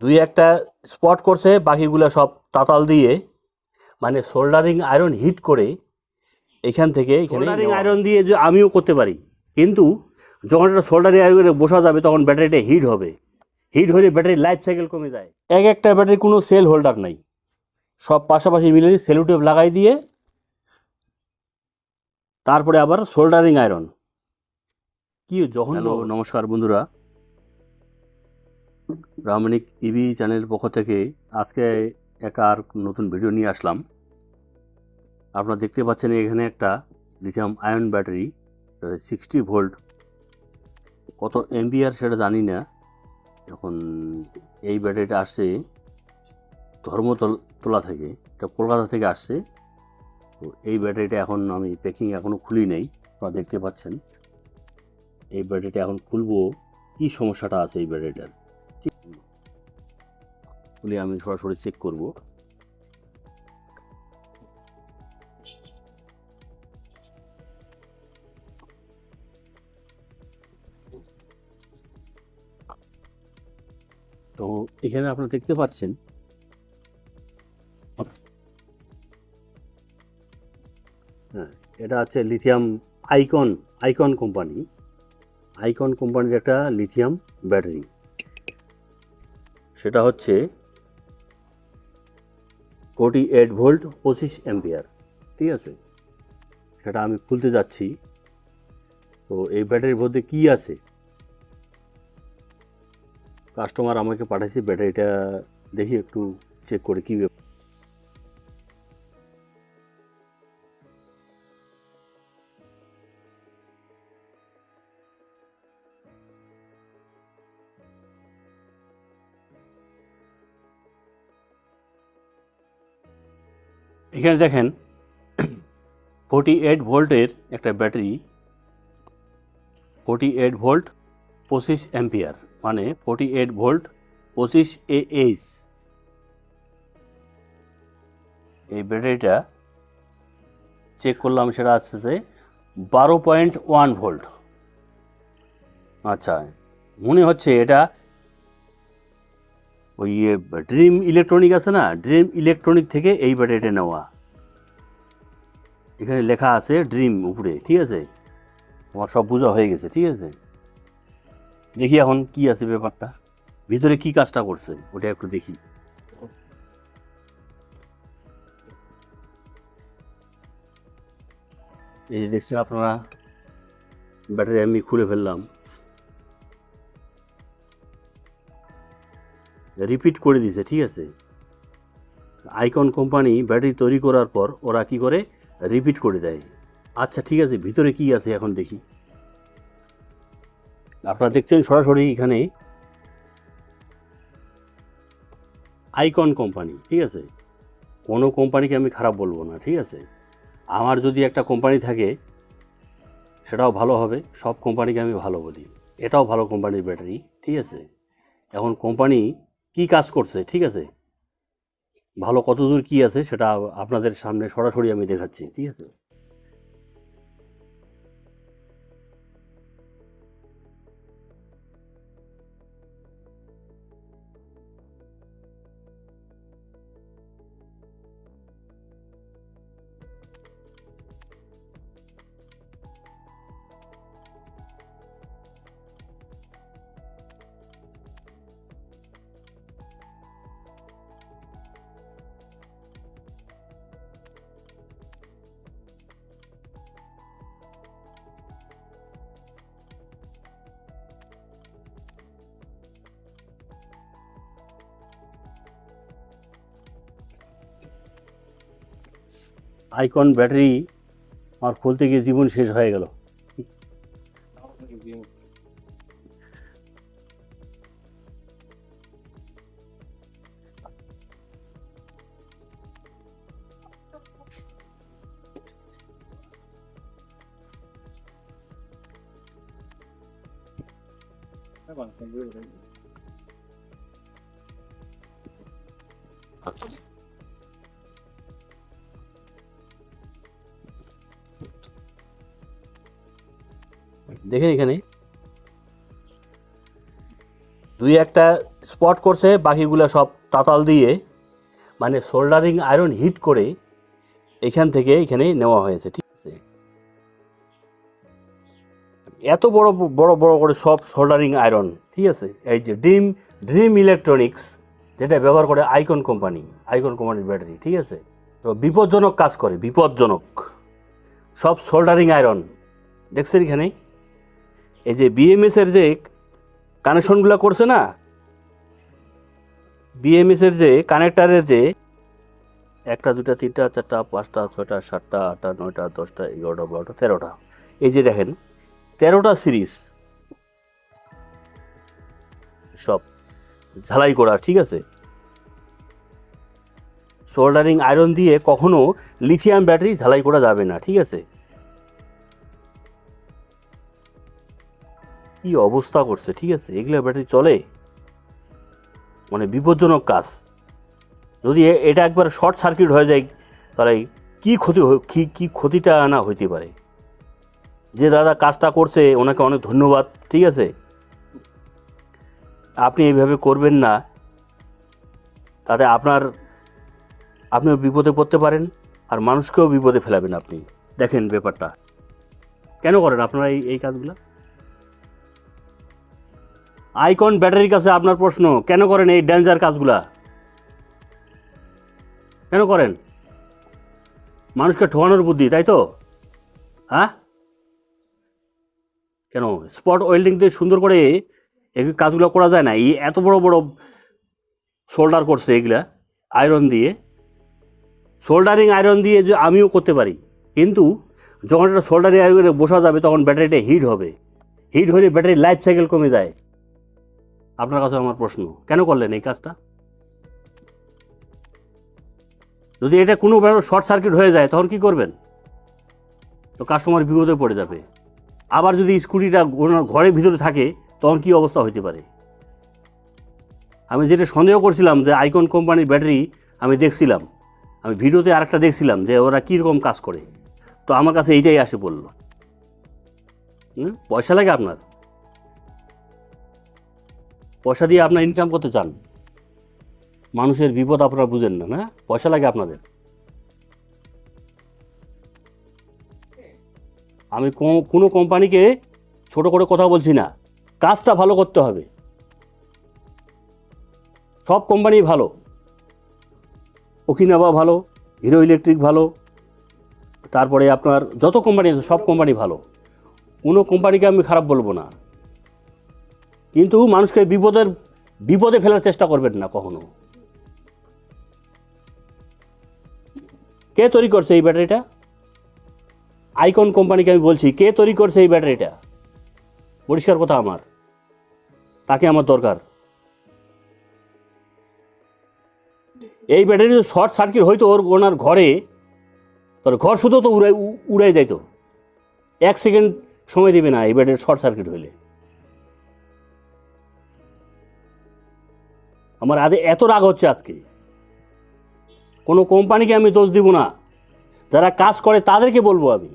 দুই একটা স্পট করছে বাকিগুলো সব তাতাল দিয়ে মানে সোল্ডারিং আয়রন হিট করে এখান থেকে সোল্ডারিং আয়রন দিয়ে যে আমিও করতে পারি। কিন্তু যখন এটা সোল্ডারিং আয়রনে বসা যাবে তখন ব্যাটারিটা হিট হবে। হিট হলে ব্যাটারির লাইফ সাইকেল কমে যায়। এক একটা ব্যাটারির কোনো সেল হোল্ডার নাই। সব পাশাপাশি মিলে সেলুটেপ লাগাই দিয়ে তারপরে আবার সোল্ডারিং আয়রন কি যখন নমস্কার বন্ধুরা। রামনিক ইভি চ্যানেলের পক্ষ থেকে আজকে একটা আর নতুন ভিডিও নিয়ে আসলাম। আপনারা দেখতে পাচ্ছেন এখানে একটা lithium ion battery sixty volt. কত এমবিআর সেটা জানি না। এখন এই ব্যাটারিটা আসছে ধর্মতলা থেকে, এটা কলকাতা থেকে আসছে। তো এই ব্যাটারিটা এখন আমি প্যাকিং এখনও খুলি নাই, আপনারা দেখতে পাচ্ছেন। এই ব্যাটারিটা এখন খুলবো, কী সমস্যাটা আছে এই ব্যাটারিটার? খুলে আমি সরাসরি চেক করব। তো এখানে আপনারা দেখতে পাচ্ছেন হ্যাঁ এটা হচ্ছে lithium Icon Icon company Icon কোম্পানির একটা লিথিয়াম ব্যাটারি সেটা হচ্ছে ফোর্টি এইট ভোল্ট পঁচিশ অ্যাম্পিয়ার ঠিক আছে? সেটা আমি খুলতে যাচ্ছি। তো এই ব্যাটারির মধ্যে কী আছে? কাস্টমার আমাকে পাঠাইছে, ব্যাটারিটা দেখি একটু চেক করে কী এখানে দেখেন ফোর্টি এইট ভোল্টের একটা ব্যাটারি ফোর্টি এইট ভোল্ট পঁচিশ অ্যাম্পিয়ার মানে ফোর্টি এইট ভোল্ট পঁচিশ এএইচ এই ব্যাটারিটা চেক করলাম, সেটা আসছে বারো পয়েন্ট ওয়ান ভোল্ট আচ্ছা মনে হচ্ছে এটা ওই ড্রিম ইলেকট্রনিক আছে না? ড্রিম ইলেকট্রনিক থেকে এই ব্যাটারিটা নেওয়া। এখানে লেখা আছে ড্রিম উপরে, ঠিক আছে? আমার সব বোঝা হয়ে গেছে, ঠিক আছে? দেখি এখন কি আছে ব্যাপারটা। ভিতরে কি কাজটা করছে? ওটা একটু দেখি। এই দেখছেন আপনারা, ব্যাটারি আমি খুলে ফেললাম। রিপিট করে দিছে, ঠিক আছে? আইকন কোম্পানি ব্যাটারি তৈরি করার পর ওরা কি করে? রিপিট করে দেয়। আচ্ছা ঠিক আছে, ভিতরে কি আছে এখন দেখি। আপনারা দেখছেন সরাসরি এখানে আইকন কোম্পানি, ঠিক আছে? কোনো কোম্পানিকে আমি খারাপ বলব না, ঠিক আছে? আমার যদি একটা কোম্পানি থাকে, সেটাও ভালো হবে, সব কোম্পানিকে আমি ভালো বলি। এটাও ভালো কোম্পানির ব্যাটারি, ঠিক আছে? এখন কোম্পানি কি কাজ করছে, ঠিক আছে? ভালো কতদূর কি আছে সেটা আপনাদের সামনে সরাসরি আমি দেখাচ্ছি ঠিক আছে? আইকন ব্যাটারি আমার খুলতে গিয়ে জীবন শেষ হয়ে গেল। দেখেন এখানে। দুই একটা স্পট করছে, বাকিগুলো সব তাতাল দিয়ে মানে সোল্ডারিং আয়রন হিট করে এখান থেকে এখানে নেওয়া হয়েছে, ঠিক আছে? এত বড় বড় বড় করে সব সোল্ডারিং আয়রন ঠিক আছে? এই যে ড্রিম ড্রিম ইলেকট্রনিক্স যেটা ব্যবহার করে আইকন কোম্পানি আইকন কোম্পানির ব্যাটারি ঠিক আছে? তো বিপজ্জনক কাজ করে, বিপজ্জনক। সব সোল্ডারিং আয়রন দেখছেন এখানে? এই যে বিএমএস এর যে কানেকশনগুলো করছে না? বিএমএস এর যে কানেক্টারের যে একটা, দুটা, তিনটা, চারটা, পাঁচটা, ছয়টা, সাতটা, আটটা, নয়টা, দশটা, এগারোটা, বারোটা, তেরোটা। এই যে দেখেন, তেরোটা সিরিজ সব ঝালাই করা, ঠিক আছে? সোল্ডারিং আয়রন দিয়ে কখনো লিথিয়াম ব্যাটারি ঝালাই করা যাবে না, ঠিক আছে? কি অবস্থা করছে? ঠিক আছে, এগুলো ব্যাটারি চলে। মানে বিপজ্জনক কাজ। যদি এটা একবার শর্ট সার্কিট হয়ে যায়, তাহলে কি ক্ষতি কি কি ক্ষতিটা না হইতে পারে? যে দাদা কাজটা করছে, ওনাকে অনেক ধন্যবাদ, ঠিক আছে? আপনি এইভাবে করবেন না। তাতে আপনার, আপনিও বিপদে পড়তে পারেন, আর মানুষকেও বিপদে ফেলাবেন আপনি। দেখেন ব্যাপারটা। কেন করেন আপনারা এই এই কাজগুলো? আইকন ব্যাটারির কাছে আপনার প্রশ্ন, কেন করেন এই ডেঞ্জার কাজগুলা? কেন করেন? মানুষকে ঠোয়ানোর বুদ্ধি, তাই তো? হ্যাঁ? কেন? স্পট ওয়েল্ডিং দিয়ে সুন্দর করে এই কাজগুলো করা যায় না? এই এত বড় বড় শোল্ডার করছে এগুলা, আয়রন দিয়ে। সোল্ডারিং আয়রন দিয়ে যে আমিও করতে পারি। কিন্তু যখন এটা সোল্ডারিং আয়রনে বসা যাবে, তখন ব্যাটারিটা হিট হবে। হিট হলে ব্যাটারির লাইফ সাইকেল কমে যায়। আপনার কাছে আমার প্রশ্ন, কেন করলেন এই কাজটা? যদি এটা কোনো শর্ট সার্কিট হয়ে যায়, তখন কি করবেন? তো কাস্টমার বিপদে পড়ে যাবে। আবার যদি স্কুটিটা ঘরের ভিতরে থাকে, তখন কি অবস্থা হতে পারে? আমি যেটা সন্দেহ করছিলাম যে আইকন কোম্পানির ব্যাটারি আমি দেখছিলাম। আমি ভিডিওতে আরেকটা দেখছিলাম যে ওরা কীরকম কাজ করে। তো আমার কাছে এইটাই আসে পড়ল? পয়সা লাগে আপনার? পয়সা দিয়ে আপনার ইনকাম করতে চান, মানুষের বিপদ আপনারা বুঝেন না না? পয়সা লাগে আপনাদের। আমি কোনো কোম্পানিকে ছোট করে কথা বলছি না। কাজটা ভালো করতে হবে। সব কোম্পানি ভালো। ওকিনাবা ভালো, হিরো ইলেকট্রিক ভালো, তারপরে আপনার যত কোম্পানি আছে, সব কোম্পানি ভালো। কোনো কোম্পানিকে আমি খারাপ বলব না। কিন্তু মানুষকে বিপদের, বিপদে ফেলার চেষ্টা করবেন না কখনো। কে তৈরি করছে এই ব্যাটারিটা? আইকন কোম্পানিকে আমি বলছি, কে তৈরি করছে এই ব্যাটারিটা? পরিষ্কার কথা আমার। তাকে আমার দরকার। এই ব্যাটারি যদি শর্ট সার্কিট হইতো ওর ওনার ঘরে তাহলে ঘর শুধু তো উড়াই উড়াই যাইতো। এক সেকেন্ড সময় দিবে না এই ব্যাটারি শর্ট সার্কিট হইলে। আমার আদে এত রাগ হচ্ছে আজকে। কোনো কোম্পানিকে আমি দোষ দিব না। যারা কাজ করে তাদেরকে বলব আমি।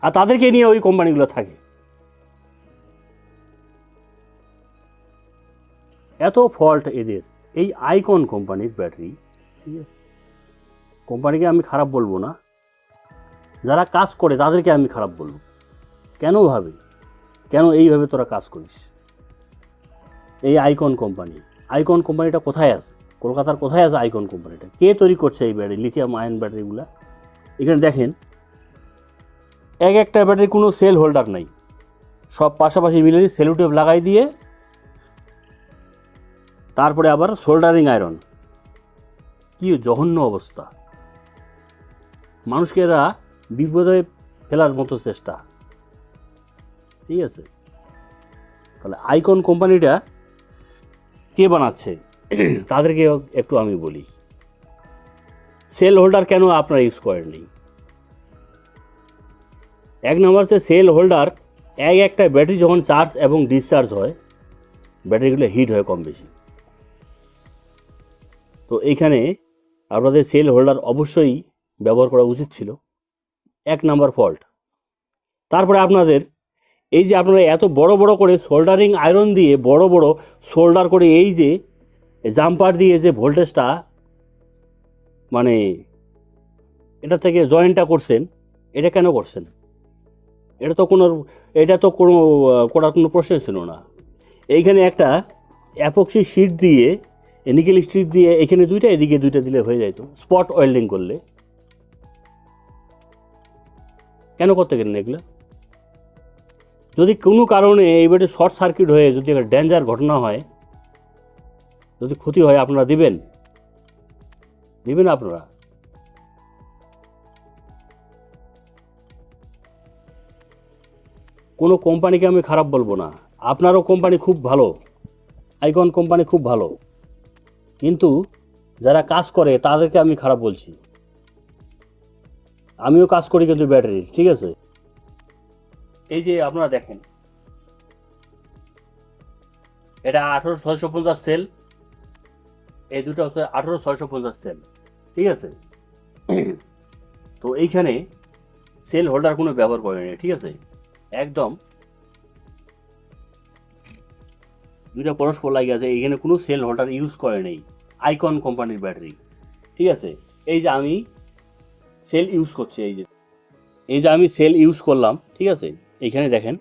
আর তাদেরকে নিয়ে ওই কোম্পানিগুলো থাকে। এত ফল্ট এদের। এই আইকন কোম্পানির ব্যাটারি ঠিক আছে? কোম্পানিকে আমি খারাপ বলব না। যারা কাজ করে তাদেরকে আমি খারাপ বলব। কেন ভাবে? কেন এইভাবে তোরা কাজ করিস? এই আইকন কোম্পানি। আইকন কোম্পানিটা কোথায় আছে? কলকাতার কোথায় আছে আইকন কোম্পানিটা? কে তৈরি করছে এই ব্যাটারি লিথিয়াম আয়ন ব্যাটারিগুলো? এখানে দেখেন, এক একটা ব্যাটারি কোনো সেল হোল্ডার নাই। সব পাশাপাশি মিলে সেলুটেপ লাগাই দিয়ে, তারপরে আবার সোল্ডারিং আয়রন কি জঘন্য অবস্থা। মানুষকে এরা বিপদে ফেলার মতো চেষ্টা। ঠিক আছে? তাহলে আইকন কোম্পানিটা কে বানাচ্ছে? তাদেরকে একটু আমি বলি। সেল হোল্ডার কেন আপনারা ইউজ করেননি এক নম্বর হচ্ছে সেল হোল্ডার এক একটা ব্যাটারি যখন চার্জ এবং ডিসচার্জ হয় ব্যাটারিগুলো হিট হয় কম বেশি। তো এইখানে আপনাদের সেল হোল্ডার অবশ্যই ব্যবহার করা উচিত ছিল। এক নাম্বার ফল্ট তারপরে আপনাদের এই যে আপনারা এত বড় বড় করে সোল্ডারিং আয়রন দিয়ে বড় বড় সোল্ডার করে এই যে জাম্পার দিয়ে যে ভোল্টেজটা মানে এটা থেকে জয়েন্টটা করছেন, এটা কেন করছেন? এটা তো কোনো, এটা তো কোনো করার কোনো প্রশ্ন ছিল না। এইখানে একটা অ্যাপক্সি শিট দিয়ে নিকেল স্ট্রিট দিয়ে এখানে দুইটা, এদিকে দুইটা দিলে হয়ে যাইতো। স্পট ওয়েল্ডিং করলে। কেন করতে গেলেন এগুলো? যদি কোনো কারণে এইবারে শর্ট সার্কিট হয়ে যদি একটা ডেঞ্জার ঘটনা হয়, যদি ক্ষতি হয় আপনারা দিবেন? দিবেন আপনারা? কোনো কোম্পানিকে আমি খারাপ বলব না। আপনারও কোম্পানি খুব ভালো। আইকন কোম্পানি খুব ভালো। কিন্তু যারা কাজ করে, তাদেরকে আমি খারাপ বলছি। আমিও কাজ করি কিন্তু ব্যাটারি, ঠিক আছে? এই যে আপনারা দেখেন, এটা আঠারো ছয়শো পঞ্চাশ সেল, এই দুটো হচ্ছে আঠারো ছয়শো পঞ্চাশ সেল, ঠিক আছে? তো এইখানে সেল হোল্ডার কোনো ব্যবহার করেনি, ঠিক আছে? একদম দুইটা পরস্পর লাগে আছে, এইখানে কোনো সেল হোল্ডার ইউজ করে নেই, আইকন কোম্পানির ব্যাটারি, ঠিক আছে? এই যে আমি সেল ইউজ করছি, এই যে এই যে আমি সেল ইউজ করলাম, ঠিক আছে? এইখানে দেখেন,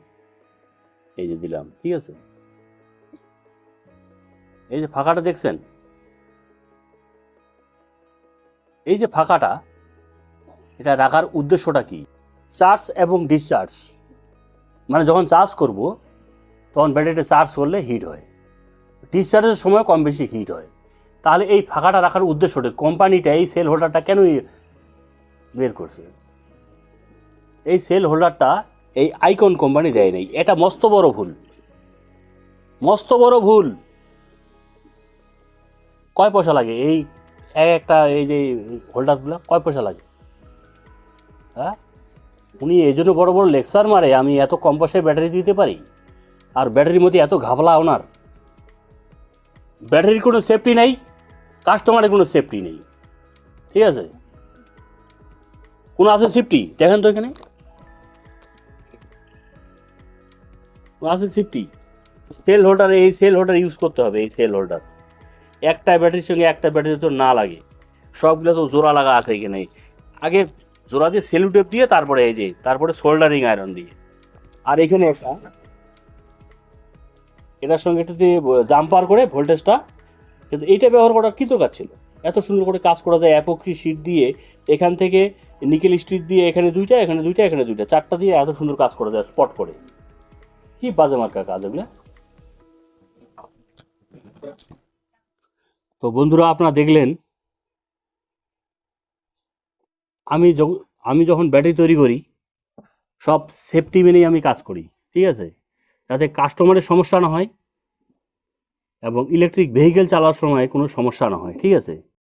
এই যে দিলাম, ঠিক আছে? এই যে ফাঁকাটা দেখছেন? এই যে ফাঁকাটা, এটা রাখার উদ্দেশ্যটা কি? চার্জ এবং ডিসচার্জ মানে যখন চার্জ করব, তখন ব্যাটারিটা চার্জ করলে হিট হয়। ডিসচার্জের সময় কম বেশি হিট হয়। তাহলে এই ফাঁকাটা রাখার উদ্দেশ্যটা, কোম্পানিটা এই সেল হোল্ডারটা কেন বের করছে? এই সেল হোল্ডারটা এই আইকন কোম্পানি দেয় নাই। এটা মস্ত বড় ভুল। মস্ত বড় ভুল। কয় পয়সা লাগে? এই এক একটা এই যে হোল্ডারগুলো কয় পয়সা লাগে? হ্যাঁ? উনি এই জন্য বড় বড় লেকচার মারে, আমি এত কম পয়সায় ব্যাটারি দিতে পারি? আর ব্যাটারির মধ্যে এত ঘাবলা ওনার? ব্যাটারির কোনো সেফটি নেই কাস্টমারের কোনো সেফটি নেই। ঠিক আছে? কোনো আছে সেফটি দেখেন তো এখানে। আছে সেফটি সেল হোল্ডার এই সেল হোল্ডার ইউজ করতে হবে, এই সেল হোল্ডার একটা ব্যাটারির সঙ্গে একটা ব্যাটারি তো না লাগে। সবগুলো তো জোড়া লাগা আছে এখানে। আগে জোড়া দিয়ে সেলুটেপ দিয়ে তারপরে এই যে, তারপরে সোল্ডারিং আয়রন দিয়ে। আর এখানে একটা, এটার সঙ্গে এটা দিয়ে জাম্পার করে ভোল্টেজটা কিন্তু এইটা ব্যবহার করার কী দরকার ছিল? এত সুন্দর করে কাজ করা যায় অ্যাপক্সি শিট দিয়ে, এখান থেকে নিকেল স্ট্রিট দিয়ে, এখানে দুইটা এখানে দুইটা এখানে দুইটা, চারটা দিয়ে এত সুন্দর কাজ করা যায় স্পট করে। কি বাজে মার্কা কাজ এগুলো? তো বন্ধুরা, আপনারা দেখলেন, আমি আমি যখন ব্যাটারি তৈরি করি, সব সেফটি মেনেই আমি কাজ করি, ঠিক আছে? যাতে কাস্টমারের সমস্যা না হয় এবং ইলেকট্রিক ভেহিকেল চালানোর সময় কোনো সমস্যা না হয়, ঠিক আছে?